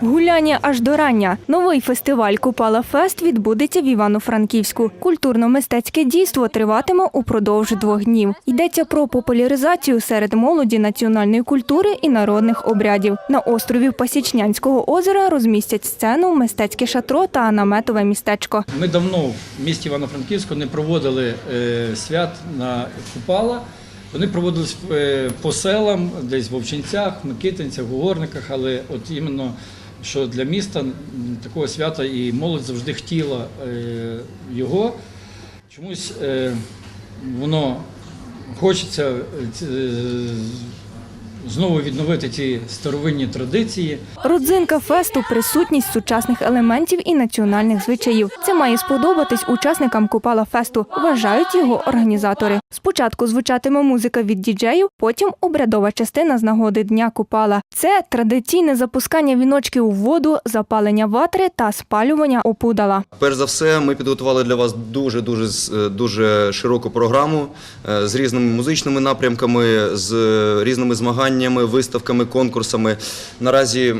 Гуляння аж до рання. Новий фестиваль Купала Фест відбудеться в Івано-Франківську. Культурно-мистецьке дійство триватиме упродовж двох днів. Йдеться про популяризацію серед молоді національної культури і народних обрядів. На острові Пасічнянського озера розмістять сцену, мистецьке шатро та наметове містечко. Ми давно в місті Івано-Франківську не проводили е, свят на Купала. Вони проводились е, по селам, десь в Овчинцях, Микитинцях, Угорниках, але от іменно що для міста такого свята і молодь завжди хотіла е, його. Чомусь е, воно хочеться е, знову відновити ті старовинні традиції. Родзинка фесту присутність сучасних елементів і національних звичаїв. Це має сподобатись учасникам Купала фесту, вважають його організатори. Спочатку звучатиме музика від діджеїв, потім обрядова частина з нагоди Дня Купала. Це традиційне запускання віночків у воду, запалення ватри та спалювання опудала. Перш за все, ми підготували для вас дуже дуже дуже широку програму е, з різними музичними напрямками, з різними змаганнями, виставками, конкурсами. Наразі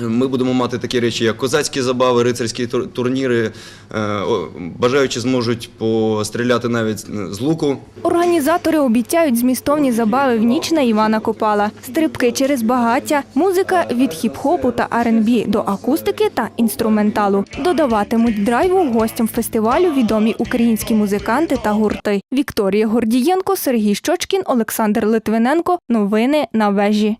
ми будемо мати такі речі, як козацькі забави, рицарські турніри. Е, о, Бажаючі зможуть постріляти навіть з луку. Організатори обіцяють змістовні забави в ніч на Івана Купала, стрибки через багаття, музика від хіп-хопу та R&B до акустики та інструменталу. Додаватимуть драйву гостям фестивалю відомі українські музиканти та гурти. Вікторія Гордієнко, Сергій Щочкін, Олександр Литвиненко. Новини на вежі.